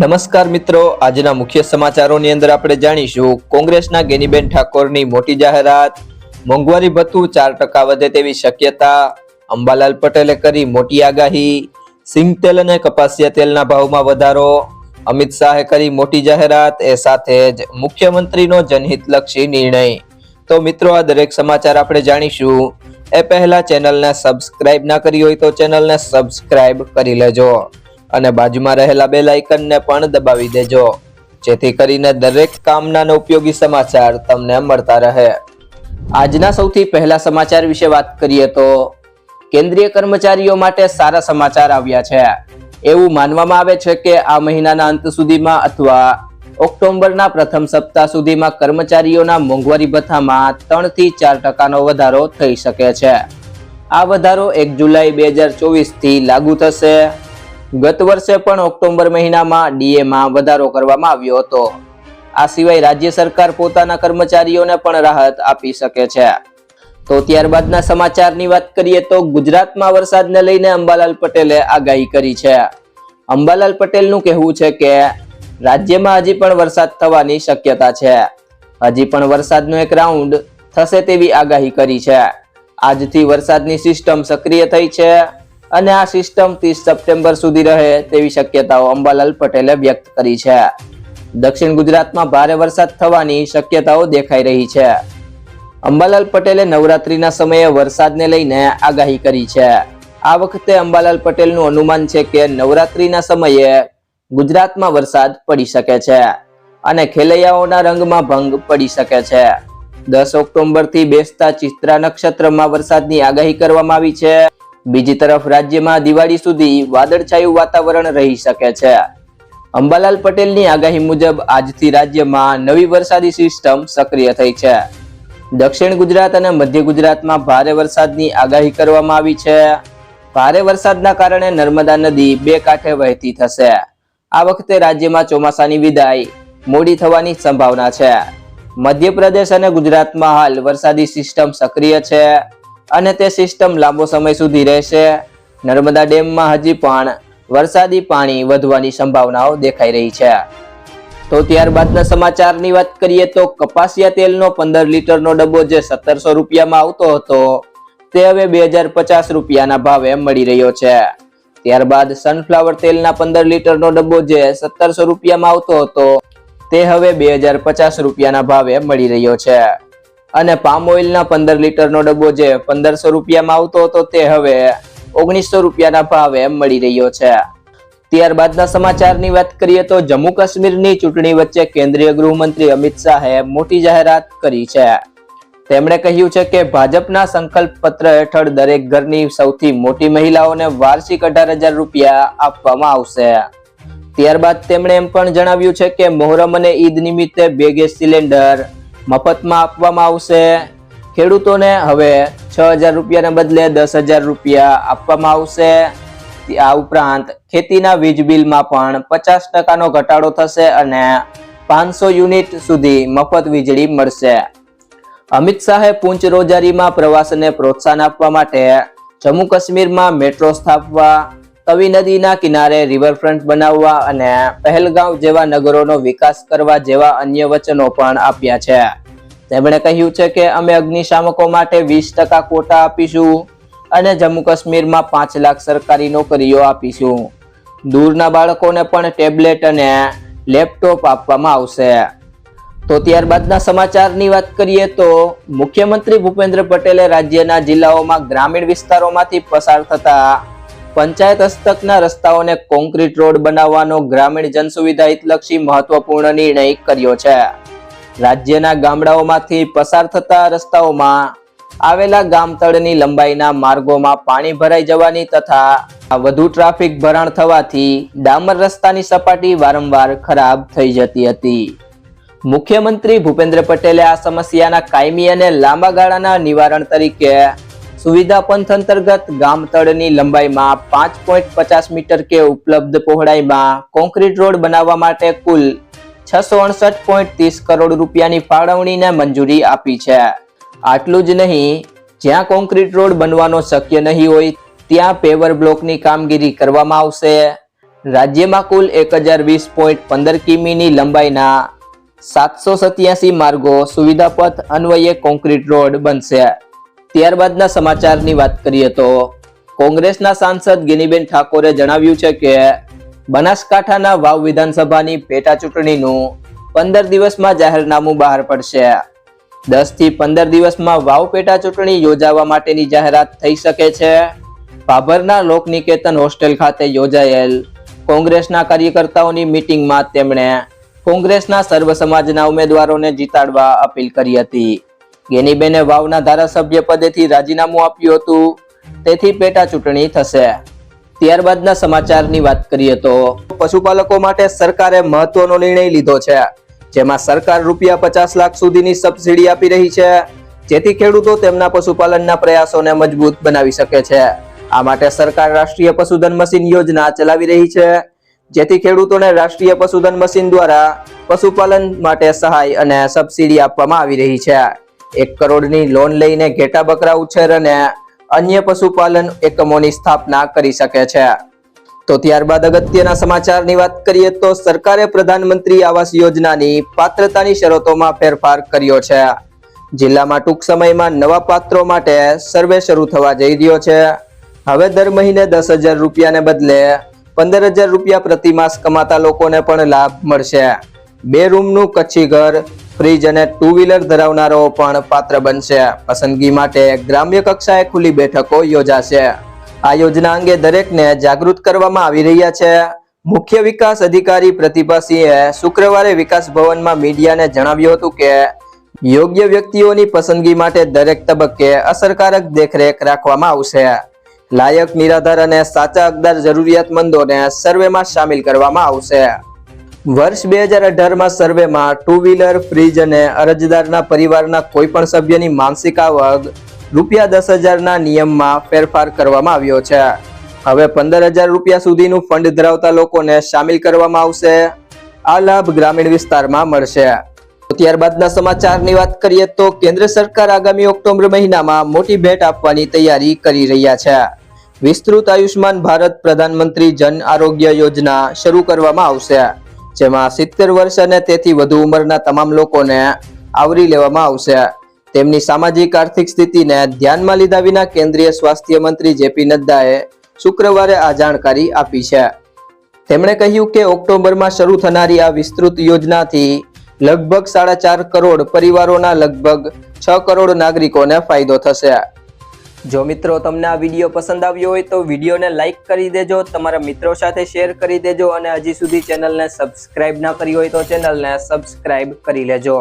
નમસ્કાર મિત્રો, આજના મુખ્ય સમાચારોની અંદર આપણે જાણીશું. કોંગ્રેસના ગેનીબેન ઠાકોરની મોટી જાહેરાત, મોંઘવારી ભથ્થું ચાર ટકા વધે તેવી શક્યતા, અંબાલાલ પટેલે કરી મોટી આગાહી, સિંગ તેલ અને કપાસિયા તેલના ભાવમાં વધારો, અમિત શાહે કરી મોટી જાહેરાત, એ સાથે જ મુખ્યમંત્રીનો જનહિતલક્ષી નિર્ણય. તો મિત્રો, આ દરેક સમાચાર આપણે જાણીશું. એ પહેલા ચેનલને સબસ્ક્રાઇબ ના કરી હોય તો ચેનલને સબસ્ક્રાઇબ કરી લેજો. અને બાજુમાં રહેલા બેલ આઇકનને પણ દબાવી દેજો. જેથી કરીને દરેક કામના ઉપયોગી સમાચાર તમને મળતા રહે. આજના સૌથી પહેલા સમાચાર વિશે વાત કરીએ તો, કેન્દ્રીય કર્મચારીઓ માટે સારા સમાચાર આવ્યા છે. એવું માનવામાં આવે છે કે આ મહિનાના અંત સુધીમાં અથવા ઓક્ટોબરના પ્રથમ સપ્તાહ સુધીમાં કર્મચારીઓના મોંઘવારી ભથ્થામાં ત્રણથી ચાર ટકાનો વધારો થઈ શકે છે. આ વધારો એક જુલાઈ બે હજાર ચોવીસથી લાગુ થશે. ગત વર્ષે પણ ઓક્ટોબર મહિનામાં ડીએમાં વધારો કરવામાં આવ્યો હતો. આ સિવાય રાજ્ય સરકાર પોતાના કર્મચારીઓને પણ રાહત આપી શકે છે. તો ત્યારબાદના સમાચારની વાત કરીએ તો ગુજરાતમાં વરસાદને લઈને અંબાલાલ પટેલે આગાહી કરી છે. અંબાલાલ પટેલનું કહેવું છે કે, રાજ્યમાં હજી પણ વરસાદ થવાની શક્યતા છે. હજી પણ વરસાદનો એક રાઉન્ડ થશે તેવી આગાહી કરી છે. આજથી વરસાદની સિસ્ટમ સક્રિય થઈ છે. અને આ સિસ્ટમ ત્રીસ સપ્ટેમ્બર સુધી રહે તેવી શક્યતાઓ અંબાલાલ પટેલે વ્યક્ત કરી છે. દક્ષિણ ગુજરાતમાં ભારે વરસાદ થવાની શક્યતાઓ દેખાઈ રહી છે. અંબાલાલ પટેલે નવરાત્રીના સમયે વરસાદને લઈને આગાહી કરી છે. આ વખતે અંબાલાલ પટેલનું અનુમાન છે કે નવરાત્રીના સમયે ગુજરાતમાં વરસાદ પડી શકે છે અને ખેલૈયાઓના રંગમાં ભંગ પડી શકે છે. દસ ઓક્ટોબરથી બેસતા ચિત્રા નક્ષત્રમાં વરસાદની આગાહી કરવામાં આવી છે. બીજી તરફ રાજ્યમાં દિવાળી સુધી વાદળછાયું વાતાવરણ રહી શકે છે. અંબાલાલ પટેલની આગાહી મુજબ આજથી રાજ્યમાં નવી વરસાદી સિસ્ટમ સક્રિય થઈ છે. દક્ષિણ ગુજરાત અને મધ્ય ગુજરાતમાં ભારે વરસાદની આગાહી કરવામાં આવી છે. ભારે વરસાદના કારણે નર્મદા નદી બે કાંઠે વહેતી થશે. આ વખતે રાજ્યમાં ચોમાસાની વિદાય મોડી થવાની સંભાવના છે. મધ્યપ્રદેશ અને ગુજરાતમાં હાલ વરસાદી સિસ્ટમ સક્રિય છે. અને તે સિસ્ટમ લાંબો સમય સુધી રહેશે. નર્મદા ડેમમાં હજી પણ વરસાદી પાણી વધવાની સંભાવનાઓ દેખાઈ રહી છે. તો ત્યારબાદના સમાચારની વાત કરીએ તો કપાસિયા તેલનો પંદર લીટરનો ડબ્બો જે સત્તરસો રૂપિયામાં આવતો હતો, તે હવે બે હજાર પચાસ રૂપિયાના ભાવે મળી રહ્યો છે. ત્યારબાદ સનફ્લાવર તેલના પંદર લીટરનો ડબ્બો જે સત્તરસો રૂપિયામાં આવતો હતો, તે હવે બે હજાર પચાસ રૂપિયાના ભાવે મળી રહ્યો છે. અને પામ ઓઇલના પંદર લીટરનો ડબ્બો જે પંદરસો રૂપિયામાં આવતો હતો તે હવે ઓગણીસો રૂપિયાના ભાવે મળી રહ્યો છે. ત્યારબાદના સમાચારની વાત કરીએ તો જમ્મુ કાશ્મીરની ચૂંટણી વચ્ચે કેન્દ્રીય ગૃહમંત્રી અમિત શાહે મોટી જાહેરાત કરી છે. તેમણે કહ્યું છે કે ભાજપના સંકલ્પ પત્ર હેઠળ દરેક ઘરની સૌથી મોટી મહિલાઓને વાર્ષિક અઢાર હજાર રૂપિયા આપવામાં આવશે. ત્યારબાદ તેમણે એમ પણ જણાવ્યું છે કે મોહરમ અને ઈદ નિમિત્તે બે ગેસ સિલિન્ડર મફતમાં આપવામાં આવશે. ખેડૂતોને હવે છ હજાર રૂપિયાને બદલે દસ હજાર રૂપિયા આપવામાં આવશે. આ ઉપરાંત ખેતીના વીજ બિલમાં પણ પચાસ ટકાનો ઘટાડો થશે અને પાંચસો યુનિટ સુધી મફત વીજળી મળશે. અમિત શાહે પૂંચ રોજારીમાં પ્રવાસને પ્રોત્સાહન આપવા માટે જમ્મુ કાશ્મીરમાં મેટ્રો સ્થાપવા તવી નદીના કિનારે રિવરફ્રન્ટ બનાવવા અને પહેલગાંવ જેવા નગરોનો વિકાસ કરવા જેવા અન્ય વચનો પણ આપ્યા છે. તેમણે કહ્યું છે કે અમે અગ્નિશામકો માટે વીસ ટકા કોટા આપીશું અને જમ્મુ કાશ્મીરમાં પાંચ લાખ સરકારી નોકરીઓ આપીશું. દૂરના બાળકોને પણ ટેબ્લેટ અને લેપટોપ આપવામાં આવશે. તો ત્યારબાદના સમાચારની વાત કરીએ તો મુખ્યમંત્રી ભૂપેન્દ્ર પટેલે રાજ્યના જિલ્લાઓમાં ગ્રામીણ વિસ્તારોમાંથી પસાર થતા પંચાયત હસ્તકના રસ્તાઓને કોન્ક્રીટ રોડ બનાવવાનો ગ્રામીણ જનસુવિધા હિતલક્ષી મહત્વપૂર્ણ નિર્ણય કર્યો છે. રાજ્યના ગામડાઓમાંથી પસાર થતા રસ્તાઓમાં આવેલા ગામતળની લંબાઈના માર્ગોમાં પાણી ભરાઈ જવાની તથા વધુ ટ્રાફિક ભરાણ થવાથી ડામર રસ્તાની સપાટી વારંવાર ખરાબ થઈ જતી હતી. મુખ્યમંત્રી ભૂપેન્દ્ર પટેલે આ સમસ્યાના કાયમી અને લાંબા ગાળાના નિવારણ તરીકે સુવિધા પંથ અંતર્ગત ગામતળની લંબાઈમાં પાંચ પોઈન્ટ પચાસ મીટર કે ઉપલબ્ધ પહોળાઈમાં કોન્ક્રીટ રોડ બનાવવા માટે કુલ છસો અડસઠ પોઈન્ટ ત્રીસ કરોડ રૂપિયાની ફાળવણીને મંજૂરી આપી છે. આટલું જ નહીં, જ્યાં કોન્ક્રીટ રોડ બનવાનો શક્ય નહીં હોય, ત્યાં પેવર બ્લોકની કામગીરી કરવામાં આવશે. રાજ્યમાં કુલ એક હજાર વીસ પોઈન્ટ પંદર કિમીની લંબાઈના સાતસો સત્યાસી માર્ગો સુવિધાપથ અન્વયે કોન્ક્રીટ રોડ બનશે. ત્યારબાદના સમાચારની વાત કરીએ તો કોંગ્રેસના સાંસદ ગિનીબેન ઠાકોરે જણાવ્યું છે કે બનાસકાંઠાના વાવ વિધાનસભાની પેટા ચૂંટણીનું પંદર દિવસમાં જાહેરનામું બહાર પડશે. દસથી પંદર દિવસમાં વાવ પેટા ચૂંટણી યોજાવા માટેની જાહેરાત થઈ શકે છે. ભાભરના લોકનિકેતન હોસ્ટેલ ખાતે યોજાયેલ કોંગ્રેસના કાર્યકર્તાઓની મિટિંગમાં તેમણે કોંગ્રેસના સર્વ સમાજના ઉમેદવારોને જીતાડવા અપીલ કરી હતી. ગેનીબેને વાવના ધારાસભ્ય પદેથી રાજીનામું આપ્યું હતું. તેથી પેટા ચૂંટણી થશે. ત્યારબાદના સમાચારની વાત કરીએ તો પશુપાલકો માટે સરકારે મહત્વનો નિર્ણય લીધો છે. જેમાં સરકાર રૂપિયા પચાસ લાખ સુધીની સબસિડી આપી રહી છે. જેથી ખેડૂતો તેમના પશુપાલનના પ્રયાસોને મજબૂત બનાવી શકે છે. આ માટે સરકાર રાષ્ટ્રીય પશુધન મશીન યોજના ચલાવી રહી છે. જેથી ખેડૂતોને રાષ્ટ્રીય પશુધન મશીન દ્વારા પશુપાલન માટે સહાય અને સબસિડી આપવામાં આવી રહી છે. એક કરોડની લોન લઈને ઘેટા બકરા ઉછેર અને અન્ય પશુપાલન એકમોની સ્થાપના કરી શકે છે. તો ત્યારબાદ અગત્યના સમાચારની વાત કરીએ તો સરકારે પ્રધાનમંત્રી આવાસ યોજનાની પાત્રતાની શરતોમાં ફેરફાર કર્યો છે. જિલ્લામાં ટૂંક સમયમાં નવા પાત્રો માટે સર્વે શરૂ થવા જઈ રહ્યો છે. હવે દર મહિને દસ હજાર રૂપિયાને બદલે પંદર હજાર રૂપિયા પ્રતિ માસ કમાતા લોકોને પણ લાભ મળશે. બે રૂમનું કચ્છી ઘર ફ્રીજ અને ટુ વ્હીલર ધરાવનારો પણ પાત્ર બનશે. પસંદગી માટે ગ્રામ્ય કક્ષાએ ખુલ્લી બેઠકો યોજાશે. આ યોજના અંગે દરેકને જાગૃત કરવામાં આવી રહ્યા છે. મુખ્ય વિકાસ અધિકારી પ્રતિભાસિંહે શુક્રવારે વિકાસ ભવનમાં મીડિયાને જણાવ્યું હતું કે, યોગ્ય વ્યક્તિઓની પસંદગી માટે દરેક તબક્કે અસરકારક દેખરેખ રાખવામાં આવશે. લાયક, નિરાધાર અને સાચા હકદાર જરૂરિયાતમંદોને સર્વેમાં સામેલ કરવામાં આવશે. વર્ષ બે હજાર અઢારમાં સર્વેમાં ટુ વ્હીલર ફ્રીજ અને અરજદારના પરિવારના કોઈ પણ સભ્યની માનસિક આવક રૂપિયા દસ હજારના નિયમમાં ફેરફાર કરવામાં આવ્યો છે. હવે પંદર હજાર રૂપિયા સુધીનું ફંડ ધરાવતા લોકોને સામેલ કરવામાં આવશે. આ લાભ ગ્રામીણ વિસ્તારમાં મળશે. ત્યારબાદના સમાચારની વાત કરીએ તો કેન્દ્ર સરકાર આગામી ઓક્ટોબર મહિનામાં મોટી ભેટ આપવાની તૈયારી કરી રહ્યા છે. વિસ્તૃત આયુષ્માન ભારત પ્રધાનમંત્રી જન આરોગ્ય યોજના શરૂ કરવામાં આવશે. જેમાં સિત્તેર વર્ષ અને તેથી વધુ ઉંમરના તમામ લોકોને આવરી લેવામાં આવશે. તેમની સામાજિક આર્થિક સ્થિતિને ધ્યાનમાં લીધા વિના કેન્દ્રીય સ્વાસ્થ્ય મંત્રી જેપી નડ્ડાએ શુક્રવારે આ જાણકારી આપી છે. તેમણે કહ્યું કે ઓક્ટોબરમાં શરૂ થનારી આ વિસ્તૃત યોજનાથી લગભગ સાડા ચાર કરોડ પરિવારોના લગભગ છ કરોડ નાગરિકોને ફાયદો થશે. જો મિત્રો તમને આ વીડિયો પસંદ આવ્યો હોય તો વિડીયોને લાઇક કરી દેજો, તમારા મિત્રો સાથે શેર કરી દેજો અને હજી સુધી ચેનલને સબસ્ક્રાઇબ ના કરી હોય તો ચેનલને સબસ્ક્રાઇબ કરી લેજો.